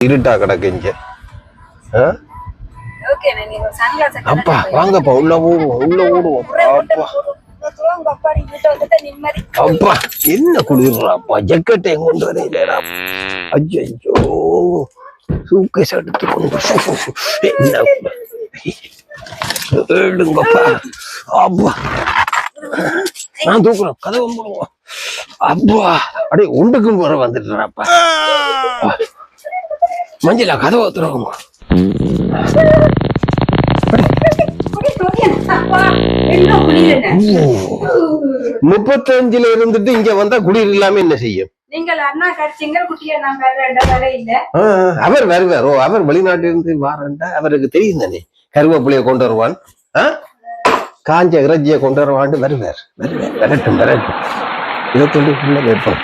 இருட்டா கிடக்கு இங்க அப்பா வாங்கப்பா உள்ள ஓடுவோம் உள்ள ஓடுவோம். அப்பா. என்ன குளிர்றாப்பா? ஜக்கெட்டை கொண்டு வரீங்களா ஐயோ சூக்கேஸ் எடுத்து கொண்டு என்ன? ஏழுங்கப்பா அப்பா. நான் தூக்குறேன். கதவை மூடுவோம் அப்பா. அடே உண்டுக்கும் வர வந்துட்டுறாப்பா மஞ்சளா கதவை குடியில முப்பத்தஞ்சுல இருந்துட்டு இங்க வந்தா குடியிரு இல்லாம என்ன செய்யும்? நீங்கள் அண்ணா கடிச்சிங்க குட்டியை நான் வேற இல்ல. அவர் வருவார். ஓ அவர் வெளிநாட்டிலிருந்து வாரண்டா. அவருக்கு தெரியும் தானே? கருவேப்பிலையை கொண்டு வருவான்? காஞ்ச இறைச்சியை கொண்டு வருவான்ட்டு வருவார். வருவார். வரட்டும் வரட்டும். இதை சொல்லி உள்ள வைப்போம்.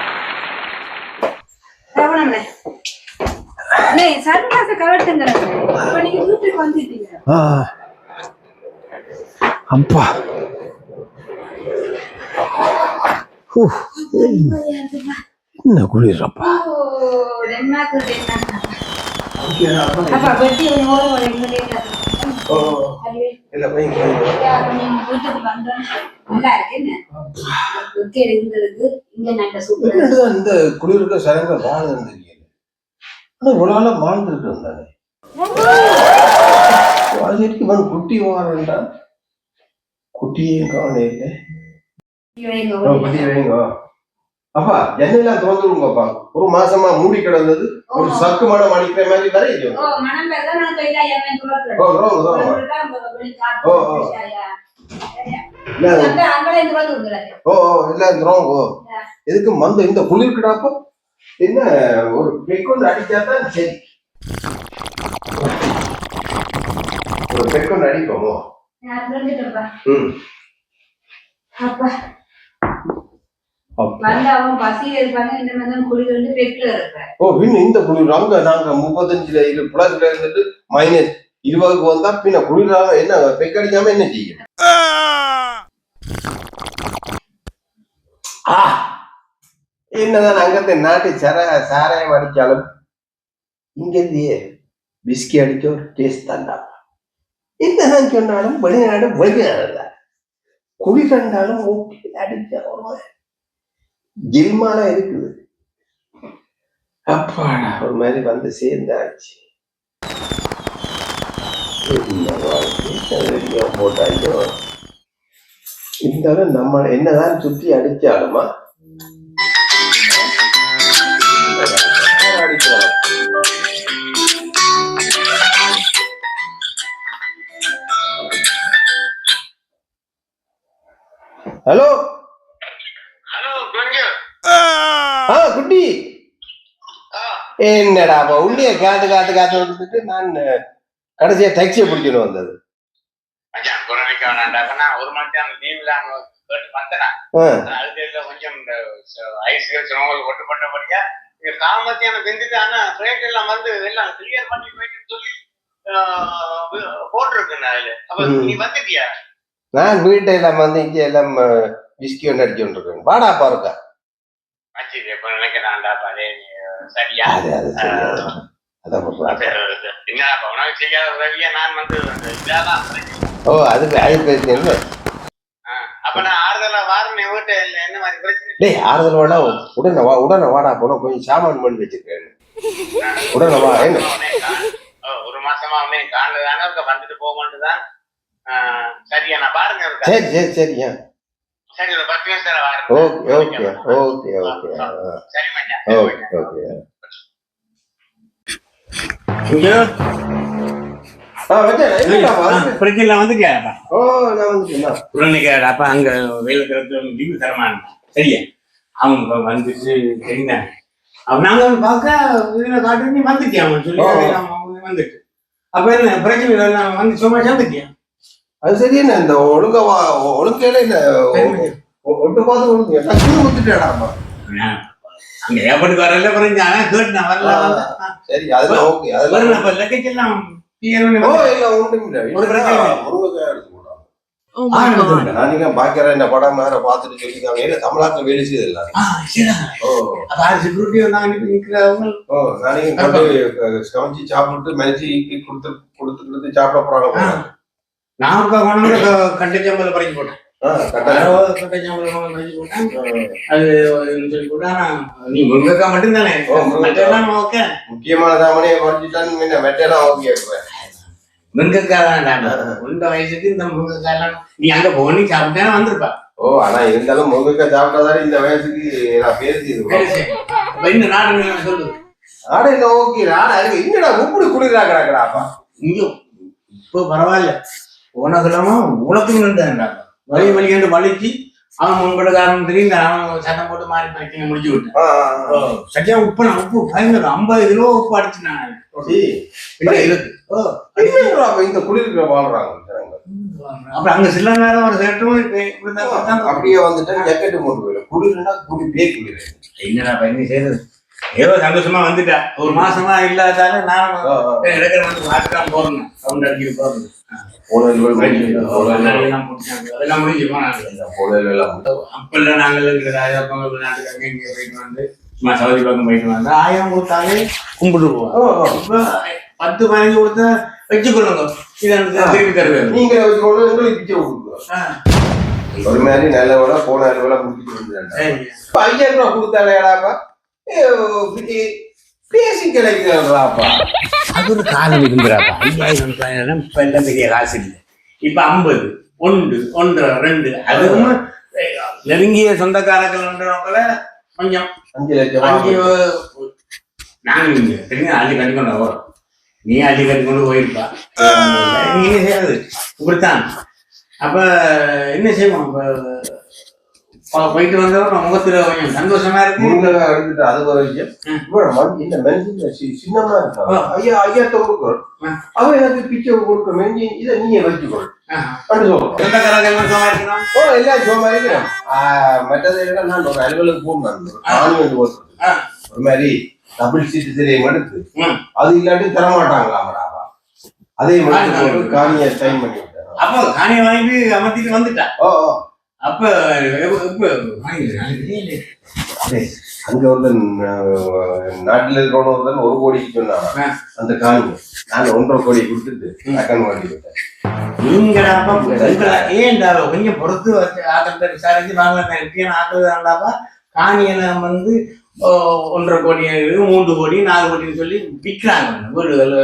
நல்ல சூப்பர் என்னதான் இந்த குளிர்க்க சரங்க வாழ்ந்து தெரியல ஆனா இவ்வளவு நாளா வாழ்ந்துருக்கு தானே வாழ்ந்துட்டு இவன் குட்டி வாரண்டா? குட்டியும் காண. இல்லை குட்டி வைங்க அப்பா ஜன்னெல்லாம் திறந்துருங்கப்பா ஒரு மாசமா மூடி கிடந்தது ஒரு சக்கு மனம் அடிக்கிற மாதிரி வர இது ஓ ஓ. இல்ல. ஓ இல்ல எதுக்கு மந்த இந்த குளிர்க்கிடாப்போ என்ன ஒரு பெக்கொண்டு அடிச்சா தான் சரி. ஒரு பெக்கொண்டு அடிப்போமோ? ம். அப்பா. ஓ பின்ன இந்த குளிர் அங்க நாங்க முப்பத்தஞ்சுல புலத்துல இருந்துட்டு மைனஸ் இருபதுக்கு வந்தா பின்ன குளிராக என்ன பெக்கடிக்காம என்ன செய்யும்? ஆ! என்னதான் அங்கத்தை நாட்டு சர சாராயம் அடிச்சாலும் இங்க இருந்தே விஸ்கி அடிக்க ஒரு டேஸ்ட் தாண்டா என்னதான் சொன்னாலும் வெளிநாடு வெளிநாடு தான் குடி கண்டாலும் ஓகே அடிச்ச ஒரு ஜில்மான இருக்குது. அப்பாடா ஒரு மாதிரி வந்து சேர்ந்தாச்சு. என்ன போட்டாச்சோ இருந்தாலும் நம்ம என்னதான் சுற்றி அடிச்சாலுமா ஹலோ ஹலோ கொஞ்சம் ஆ குட்டி. என்னடா அப்ப உள்ளே காத்து காத்து காத்து வந்துட்டு நான் கடைசியா டாக்ஸியை பிடிக்கணும் வந்தது. ஒரு மணி நேரம் லீவ்ல கேட்டு வந்தேன். கொஞ்சம் சிரமங்கள் கொண்டு பண்ணபடியா இங்க காமத்தியான செஞ்சுட்டு ஆனா ரேட் எல்லாம் வந்து எல்லாம் கிளியர் பண்ணி போயிட்டு சொல்லி போட்டிருக்கேன் அதுல. அப்ப. நீ வந்துட்டியா? நான் வீட்டை எல்லாம் வந்து இங்க எல்லாம் விஸ்கி ஒன்று அடிச்சு கொண்டிருக்கேன் வாடா பாருக்கா. நினைக்கிறான்டா அதே அது ஓ பிரச்சனை ஆ, அப்ப நான் ஆறுதலா வாரேன் வீட்டு என்ன மாதிரி பிரச்சனை? டேய் ஆறுதல் வேணா உடனே வா உடனே வாடா போனா கொஞ்சம் சாமான் பண்ணி வச்சிருக்கேன் உடனே வா ஓ, ஒரு மாசமா அவனே காணதானே இருக்க வந்துட்டு தான் சரியா நான் பாருங்க சரி சரி சரியா சரி ஒரு பத்து நிமிஷம் வாருங்க. ஓகே ஓகே ஓகே ஓகே சரி மச்சான். ஓகே ஓகே ஆ. வச்சேன் என்னடா வா? பிரச்சனை வந்துட்டியாப்பா ஓ நான் வந்துட்டேன் உடனே அப்ப அங்க வேலைக்கு லீவு தரமான் சரியா? அவன் இப்ப வந்துட்டு தெரிந்தாங்க அவன் நாங்க வந்து பார்க்க காட்டு நீ வந்துட்டியா? அவன் சொல்லி வந்துட்டு. அப்ப என்ன பிரச்சனை வந்து சும்மா சேர்ந்துட்டியா? அது சரி என்ன இந்த ஒழுங்க வா ஒழுங்கையில இல்ல ஒ- ஒட்டு பார்த்து ஒழுங்கு டக்குனு கொடுத்துட்டேடாப்பா அங்க வரல ஆனா கேட்டு நான் வரல. வந்தேன். சரி அதெல்லாம் ஓகே அதெல்லாம் அப்ப லக்கேஜ் எல்லாம் ஓ இல்ல ஒன்றும் இல்ல. முருங்கைக்காய் எடுத்து Oh இந்த படம் வேற பார்த்துட்டு சொல்லிக்காங்க ஏன்னா தமிழாக்க வேலை செய்யுது இல்ல நானே கொண்டு சமைச்சு சாப்பிட்டு மனுச்சு கொடுத்து கொடுத்து கொடுத்து சாப்பிட போறாங்க நான் கொண்டு வந்து கண்டச்சாம்பல் பறிச்சு போட்டேன் நீ முருங்கக்கா முருங்கக்கா முருங்கக்கா அங்க போனி சாப்பிட்டா வந்திருப்பா. ஓ ஆனா இருந்தாலும் முருங்கக்காய் சாப்பிட்டாதானே இந்த வயசுக்கு நான் பேசி சரி, சரி. அப்ப இந்த நாடு சொல்லு. ஆட என்ன ஓகே அதுக்கு என்னடா இப்படி குளிரா கிடக்குறாப்பா. இங்க இப்போ பரவாயில்ல. உனக்குலாமா உனக்கு நின்றுட்டாங்க வழி வழி என்று வலிச்சு அவன் முன்படுக்காரன் தெரியும் அவன் சட்டம் போட்டு மாறி பிரச்சனை முடிச்சு விட்டான். சத்தியா உப்பு நான் உப்பு பயங்கர ஐம்பது கிலோ உப்பு அடிச்சு நான் இந்த குளிருக்கு வாழ்றாங்க? அப்புறம் அங்க சில நேரம் ஒரு சேட்டும். அப்படியே வந்துட்டு ஜக்கெட்டு போட்டு போயிடும். குளிர்னா குடி பே குளிர். என்னடா பையன் செய்யறது ஏதோ சந்தோஷமா வந்துட்டா. ஒரு மாசமா இல்லாதால நான் எடுக்கிற வந்து மாற்றாம போறேன் சவுண்ட் அடிக்கிட்டு போறேன் அதெல்லாம் முடிஞ்சு அப்பெல்லாம் நாங்கள் ஆயிரப்பங்க நாட்டுக்காக இங்கே போயிட்டு வந்து சும்மா சவுதி பக்கம் போயிட்டு வந்து ஆயிரம் கொடுத்தாலே கும்பிட்டு போவோம் பத்து பதினஞ்சு கொடுத்தா வச்சுக்கொள்ளுங்க இது திருப்பி தருவேன். நீங்க வச்சுக்கொண்டு உங்களுக்கு பிச்சை கொடுக்குறோம் ஒரு மாதிரி நல்ல விட போன விட முடிச்சுட்டு வந்துடுறேன் ஐயாயிரம் கொடுத்தாலேடாப்பா பேசி கிடைக்கிறாப்பா அது ஒரு காலம் இருந்துடாப்பா ஐயாயிரம் ரூபாய் இப்ப எல்லாம் பெரிய காசு இல்லை. இப்ப ஐம்பது ஒன்று ஒன்றரை ரெண்டு அதுவும் நெருங்கிய சொந்தக்காரர்கள்ன்றவங்கள கொஞ்சம். அஞ்சு லட்சம் அஞ்சு வாங்க. நான் இங்க தெரியும் அள்ளி கட்டிக்கொண்டு வரும் நீ அள்ளி கட்டிக்கொண்டு போயிருப்பா. நீ என்ன செய்யறது இப்படித்தான். அப்ப என்ன செய்வோம்? இப்ப போயிட்டு வந்தவரும் முகத்துல கொஞ்சம் சந்தோஷமா இருக்கு. நீங்க எடுத்துட்டு அது ஒரு விஷயம் இந்த மென்சில சின்னமா இருக்கா. ஐயா ஐயா. அவன் எனக்கு பிச்சை கொடுக்க மெஞ்சி இதை நீங்க வச்சுக்கொள். ஒரு மாதிரி டபுள் சீட்டு ம். அது இல்லாட்டி தரமாட்டாங்களாமடாப்பா அதே மாதிரி காணியை டைம் பண்ணி அப்போ காணியை வாங்கி அமர்த்திட்டு வந்துட்டா. ஓ. அப்ப. அங்க வந்து நாட்டில் இருக்கிறவன் ஒரு கோடிக்கு சொன்னான். ஆ. அந்த காணி நான் ஒன்றரை கோடி கொடுத்துட்டு அக்கன் வாங்கி விட்டேன் உங்களை ஏன்டா கொஞ்சம் பொறுத்து வச்சு ஆக்கத்தை விசாரிச்சு வாங்கலாம் எப்படியான ஆக்குறதாண்டாப்பா காணியனை வந்து ஒன்றரை கோடி மூன்று கோடி நாலு கோடின்னு சொல்லி விற்கிறாங்க வீடுகள்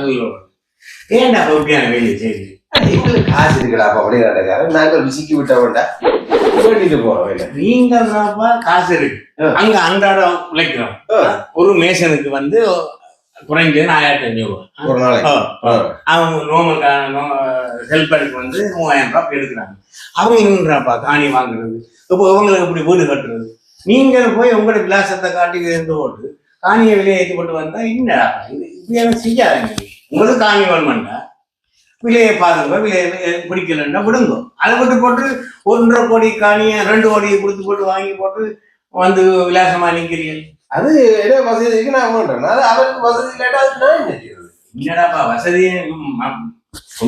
ஏன்டா எப்படியான வேலையை சரி எங்களுக்கு காசு இருக்குடாப்பா அப்படியே நடக்காரு நாங்கள் விசிக்கி விட்ட வேண்டாம் வேண்டிட்டு போறோம் நீங்கள்தாப்பா காசு இருக்கு. அங்க அன்றாடம் உழைக்கிறோம். ஒரு மேசனுக்கு வந்து குறைஞ்சது அஞ்சூறு ரூபா ஒரு நாளைக்கு. அவங்க நோமல் ஹெல்ப்பருக்கு வந்து மூவாயிரம் ரூபாய் எடுக்கிறாங்க. அவங்க என்னன்றாப்பா காணி வாங்குறது? இப்போ இவங்களுக்கு இப்படி வீடு கட்டுறது? நீங்க போய் உங்களோட விலாசத்தை காட்டி இருந்து போட்டு காணியை வெளியே ஏற்றி போட்டு வந்தா என்னடா இது இப்படி செய்யாதுங்க. உங்களுக்கு காணி வேணுமெண்டா? விலையை பாருங்க விலையை பிடிக்கலன்னா விடுங்க. அதை விட்டு போட்டு ஒன்றரை கோடி காணியை ரெண்டு கோடியை கொடுத்து போட்டு வாங்கி போட்டு வந்து விலாசமா நிற்கிறீர்கள் அது என்ன வசதி இருக்கு நான் பண்றேன் அது அவருக்கு வசதி இல்லாட்டா அதுக்கு நான் என்னடாப்பா வசதி?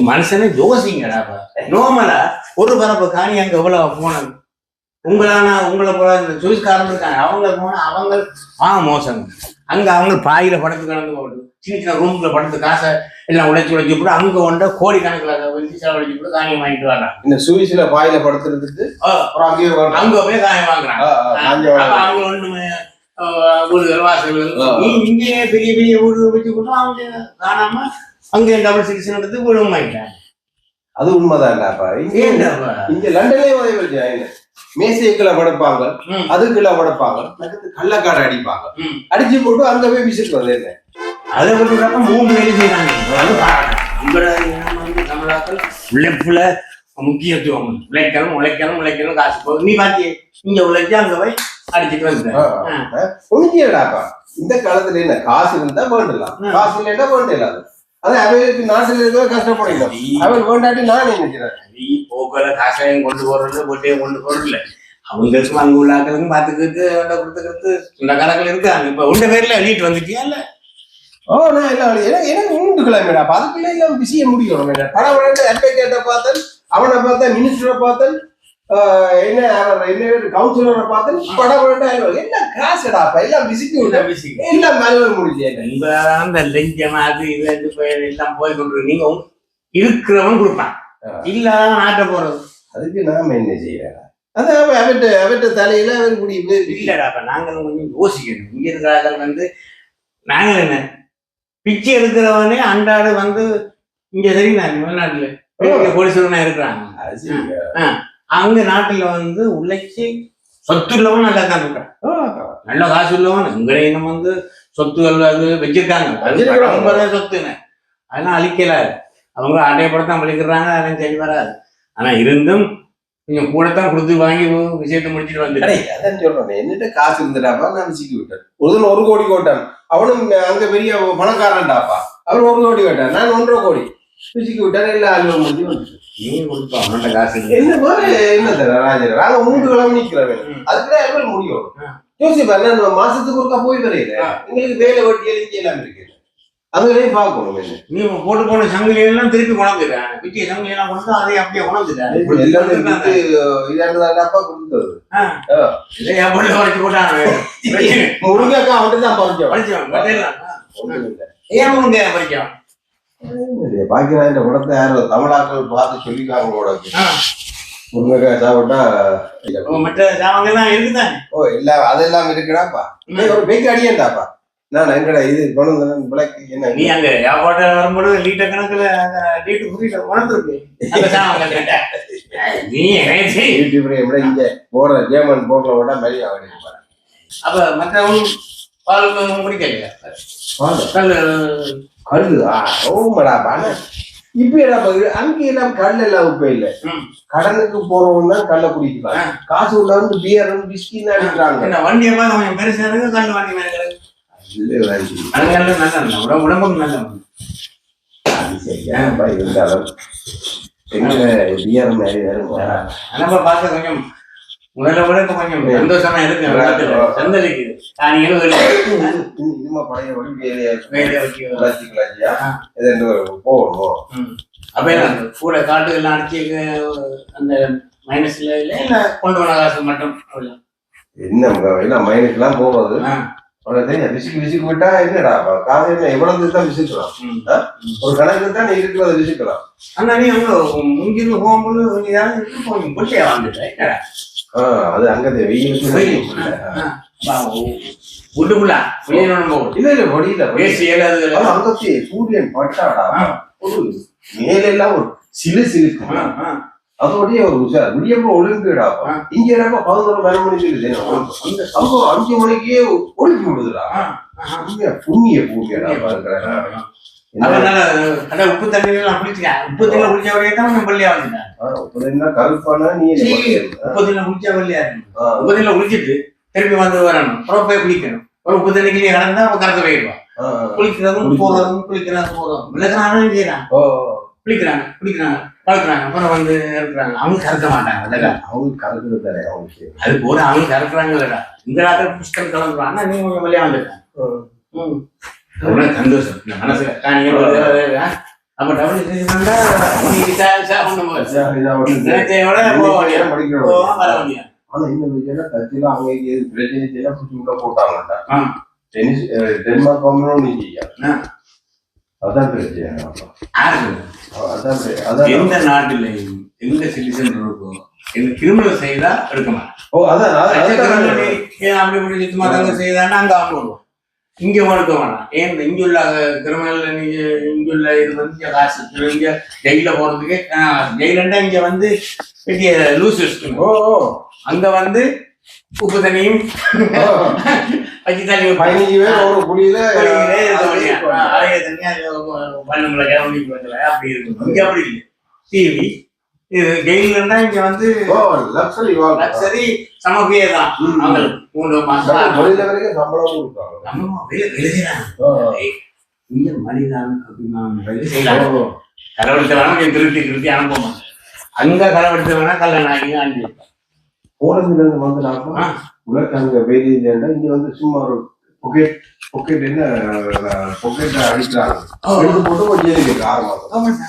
மனுஷனை யோசிங்கடாப்பா நோமலா ஒரு பரப்பு காணி அங்க எவ்வளவு போனது? உங்களான உங்களை போல இந்த சுவிஸ்காரன் இருக்காங்க. அவங்க போனா அவங்க ஆ மோசம். அங்க அவங்க பாயில படுத்து கிடந்து போட்டு சின்ன சின்ன ரூம்ல படுத்து காசை எல்லாம் உழைச்சி உழைச்சி போட்டு அங்க கொண்ட கோடிக்கணக்கில் வந்து செலவழிச்சு போட்டு காணியை வாங்கிட்டு வர்றாங்க. இந்த சுவிஸ்ல பாயில படுத்துறதுக்கு அங்க போய் காயம் வாங்குறாங்க. அவங்க ஒண்ணுமே வீடுகள் வாசல்கள் இங்கேயே பெரிய பெரிய வீடு வச்சு கூட அவங்க காணாம அங்கே டபுள் சிக்ஸ் எடுத்து வீடும் வாங்கிட்டாங்க அது உண்மைதான்டாப்பா இங்க? இங்க லண்டன்லயே மேசைக்குள்ள படுப்பாங்க. அதுக்குள்ள படுப்பாங்க. அடுத்து கள்ளக்காடை அடிப்பாங்க. அடிச்சு போட்டு அங்க போய் விசிட் வந்தேன் அதை விட்டுறாம மூணு வேலை செய்யறாங்க வந்து தமிழாக்கள் உழைப்புல முக்கியத்துவம். உழைக்கணும் உழைக்கணும் உழைக்கணும் காசு போகும் நீ பாத்தி இங்க உழைச்சு அங்க போய் அடிச்சுட்டு வந்துட்டேன் ஒண்ணுடாப்பா இந்த காலத்துல என்ன? காசு இருந்தா வேண்டலாம். காசு இல்லைன்னா வேண்டலாம் அது. அவருக்கு நாட்டுல இருக்க கஷ்டப்படலாம் அவர் வேண்டாட்டி நான் என்ன செய்யறேன் நீ போக்குவர காசையும் கொண்டு போறது போட்டையும் கொண்டு போறதில்ல அவங்களுக்கும் அங்க உள்ள ஆக்களுக்கும் பாத்துக்கிட்டு வேண்ட கொடுத்துக்கிறது சொந்தக்காரர்கள் இருக்காங்க. இப்ப உண்ட பேர்ல எழுதிட்டு வந்துட்டியா இல்ல? ஓ நான் எல்லாம் எனக்கு எனக்கு மூன்று கிழமைடா அப்ப அதுக்குள்ள எல்லாம் பிஸியை முடிக்கணும் என்ன படம் விளையாட்டு அட்வொகேட்டை பார்த்தேன் அவனை பார்த்தேன் மினிஸ்டரை பார்த்தேன் என்ன என்ன கவுன்சிலரை பார்த்தேன் படம் விளையாட்டு எல்லாம் காசுடா அப்ப எல்லாம் பிசிக்கு விட்ட எல்லாம் மேலுவல் முடிஞ்சேன் இந்த அந்த லஞ்சம் அது இது எல்லாம் போய் கொண்டு நீங்க உங்க- இருக்கிறவன் கொடுப்பான். இல்லாதவன் நாட்ட போறது. அதுக்கு நாம என்ன செய்யறா அது அவட்ட அவட்ட தலையில அவர் முடிவு இல்லடா அப்ப நாங்களும் கொஞ்சம் யோசிக்கணும். இங்க இருக்கிறார்கள் வந்து நாங்கள் என்ன? பிச்சை எடுக்கிறவனே அன்றாட வந்து இங்க தெரியுமா வெளிநாட்டுல கோடீஸ்வரனா இருக்கிறாங்க. அங்க நாட்டுல வந்து உழைச்சி சொத்து உள்ளவன் நல்லா தான் இருக்கான் நல்ல காசு உள்ளவன் எங்களை இன்னும் வந்து சொத்துகள் அது வச்சிருக்காங்க. அது வச்சிருக்காங்க. ரொம்ப சொத்துன்னு அதெல்லாம் அழிக்கல அவங்க அட்டையப்படத்தான் பழிக்கிறாங்க அதெல்லாம் சரி வராது. ஆனா இருந்தும் கொஞ்சம் கூடத்தான் கொடுத்து வாங்கி விஷயத்தை முடிச்சிட்டு வந்து அதான் சொல்றேன். என்னட்ட காசு இருந்துடாப்பா நான் சிக்கி விட்டேன். ஒரு ஒரு கோடி கோட்டான். அவனும் அங்க பெரிய பணக்காரன்டாப்பா. அவர் ஒரு கோடி கோட்டான். நான் ஒன்றரை கோடி. சிக்கி விட்டான் எல்லா அலுவலம் முடிஞ்சு வந்துட்டு நீங்க கொடுப்பா அவனோட காசு. என்ன மாதிரி என்ன தர ராஜர் நாங்க மூன்று கிழமை நிக்கிறோம் ம். அதுக்குதான் எவ்வளவு முடியும். ஆ. யோசிப்பா நான் மாசத்துக்கு ஒருக்கா போய் வரையில. எங்களுக்கு வேலை வட்டி எல்லாம் இருக்கு. அங்கேயும் பார்க்கணும் நீ போட்டு போன சங்கிலி எல்லாம் திருப்பி கொண்டாந்துட்டேன் பிச்சை சங்கிலி எல்லாம் கொண்டு அதை அப்படியே எல்லாரும் வித்து இதாண்டுதாண்டாப்பா கொடுத்தது. என் பொண்ணு போட்டாங்க. பிரச்சனை. முருங்கக்கா அவன்ட்டு தான் பறிச்சோம். இல்ல. ஏன் முருங்க படிச்சவன் பாக்கியராஜ் படத்தை யாரும் தமிழாக்கள் பார்த்து சொல்லிக்காங்க உனக்கு. முருங்கக்காய் சாப்பிட்டா அப்ப மற்ற சாவங்க எல்லாம் இருக்குதானே? ஓ எல்லாம் அதெல்லாம் இருக்குடாப்பா. ஒரு பேக்கு அடியேன்டாப்பா நான் எங்கடா இது வந்தேன் பிளாக் என்ன? நீ அங்க ஏர்போர்ட்ல வரும்போது லீட்டர் கணக்குல லீட்டர் புரியல உணர்ந்துருக்கு. நீ யூடியூப்ல எப்படி இங்க போடுற? ஜேமன் போடுற விட மாதிரி அவன் அப்ப மற்றவங்க பால் குடிக்கலையா? ஆ ஓமடா பான. இப்ப என்ன அங்கே எல்லாம் கல் எல்லாம் உப்ப இல்ல. ம். கடனுக்கு போறவங்க தான் கல்ல குடிக்கலாம். காசு உள்ளவன் பியர் பிஸ்கி தான் அடிக்கிறாங்க. பார்த்து கொஞ்சம் பெருசா இருக்கு கல்லு வண்டி மேல உடம்புக்கு நல்ல அது சரியா இருந்தாலும் எங்க பியர் மாதிரி. நம்ம பார்க்க கொஞ்சம் முதல்ல விட இப்ப கொஞ்சம் சந்தோஷமா இருக்கு காணிகள் இனிமே பழைய பேரும் போகணும். அப்ப கூட காட்டுகள்லாம் அடிச்சு அஹ், அந்த மைனஸ்ல இல்ல கொண்டு வர காசு மட்டும். என்ன எல்லாம் மைனுக்கெல்லாம் போகுது. விசுக்கு விசுக்கு விட்டா என்னடா காசு என்ன எவ்வளவு தான் விசுக்கலாம். ஒரு கணக்கு தான் நீ இருக்கிறத விசுக்கலாம். ஆனா நீ அங்க முங்கிருந்து போகும்போது போய் புள்ளையா வந்துட்ட ஆஹ் அது அங்க போகும் இல்ல இல்ல முடியல அது அங்கத்தே சூரியன் பட்டாடா. ஒரு மேலெல்லாம் ஒரு சிலு சிலுக்கு. அதோடய ஒரு உஷார். விடியப்ப ஒழுங்குடா ஆ. இங்க என்னப்பா பதினோரு மணி மணிக்கு இருக்குது அவங்க அஞ்சு மணிக்கே ஒழுங்கி விடுதுடா. புண்ணிய புண்ணிய பூமியடா பாருங்க அதனால கடை உப்பு தண்ணியில எல்லாம் குளிச்சுக்க உப்பு தண்ணியில குளிச்ச வரையும் தான் நம்ம பள்ளியா வந்துட்டேன் கருப்பானா நீ என்ன சீ. பண்ணுற? உப்பு தண்ணியில குளிச்சா பள்ளியா இருக்கு ஆ, உப்பு தண்ணியில குளிச்சிட்டு திருப்பி வந்து வரணும். அப்புறம் போய் குளிக்கணும். ஒரு உப்பு தண்ணிக்கு நீ கடந்தா அவன் கறந்து போயிடுவான். குளிக்கிறதும் போறதும் குளிக்கிறதும் போறதும். விளக்குறாங்க செய்யறாங்க ஓ, குளிக்கிறாங்க குளிக்கிறாங்க. பழக்கிறாங்க அப்புறம் வந்து இருக்கிறாங்க அவங்க கறக்க மாட்டாங்க. இல்லடா அவங்க கறக்குறது அவங்க சரி. அது போல அவங்க கறக்குறாங்க இல்லடா இந்த ராத்திரி புஷ்கல் கிளம்புறான் ஆனா நீ கொஞ்சம் வெளியா வந்துருக்காங்க ம். அவ்வளவு சந்தோஷம். ஆ. அப்ப டபுள். டென்னிஸ் டென்மார்க் கம்பெனி நீ செய்ய ஆ. அதான் பிரச்சனை. எந்த நாட்டிலையும் எந்த சிட்டிசன் இருக்கோ எந்த கிரிமினல் செய்தா எடுக்க மாட்டான். ஓ அதான் அப்படி இப்படி சுத்தமா தாங்க செய்தான்னா அங்க அவங்க இங்க எடுக்க வேணாம். ஏன் இங்க உள்ள கிரிமினல் நீங்க இங்க உள்ள இது வந்து இங்க காசு இங்க ஜெயில போறதுக்கு ஜெயிலண்டா இங்க வந்து பெரிய லூஸ் ஓ ஓ. அங்க வந்து உப்பு தண்ணியும். பச்சை தண்ணி பதினஞ்சு பேர் ஒரு குடியில அழகிய அப்படி இருக்கும். இங்க அப்படி இல்லை. டிவி இது ஜெயிலண்டா இங்க வந்து ஓ லக்ஸரி லக்ஸரி சமபியே தான். அவங்களுக்கு மூணு மாசம் சம்பளம் கொடுத்தாங்க. இங்க மனிதன் வேணா கொஞ்சம் திருத்தி திருத்தி அனுப்ப மாட்டேன் அங்க கடவுள்கிட்ட வேணா கல்யாணம் ஆகி அனுப்பி போலந்துல இருந்து வந்து. உலக அங்க வெளியே இங்க வந்து சும்மா ஒரு புகை பொக்கெட் என்ன பொக்கெட் அடிக்கிறாங்க போட்டு கொஞ்சம் இருக்கு ஆறு மாசம்.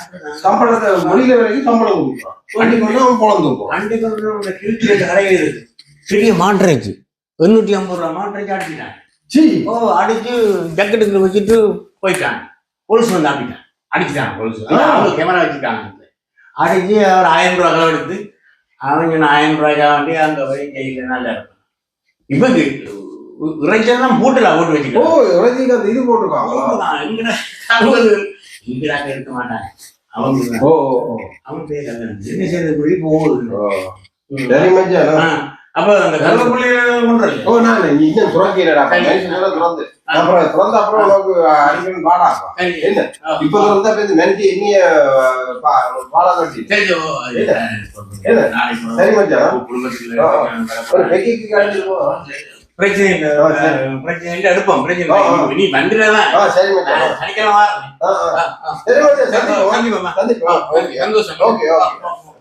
சம்பளத்தை வெளியில வரைக்கும் சம்பளம் கொடுக்குறான் பொழந்து போறான் அன்றைக்கு ஒரு கிழக்கு ரெண்டு கடை இருக்கு பெரிய மாட்டுறைச்சு எண்ணூற்றி ஐம்பது ரூபா மாட்டுறைச்சு அடிச்சிட்டான் சீ. ஓ அடிச்சு ஜக்கெட்டுக்கு வச்சுட்டு போயிட்டான். போலீஸ் வந்து அடிட்டான் அடிச்சுட்டான் போலீஸ் ஆ. அவங்க கேமரா வச்சுட்டாங்க அடிச்சு அவர் ஆயிரம் ரூபா களவு எடுத்து அவங்க நான் ஆயிரம் ரூபாய்க்கா வேண்டி அங்க போய் ஜெயில நல்லா இருக்கும் இவங்க இறைச்செல்லாம் பூட்டுல போட்டு ஓ வச்சுக்கலாம் ரஜினிகாந்த் இது அவங்க இங்கடாக்க இருக்க மாட்டாங்க. அவங்க ஓ. அவங்க பேர் என்ன செய்யறது குழி போகுது. அப்ப அந்த பண்றது ஓ நான் நீ இன்னும் துறக்கிறடா. திறந்து. அப்புறம் திறந்த அப்புறம் உனக்கு அடிக்கணும் சரி. என்ன? இப்ப திறந்தா இந்த மென்டி இனிய பாலா கட்டி. சரி மச்சான். குடும்பத்துல பிரச்சனை இல்ல. பிரச்சனை இல்ல. எடுப்போம். பிரச்சனை. நீ வந்துடுறதான் சனிக்கிழமை சந்தோஷம். Okay, okay.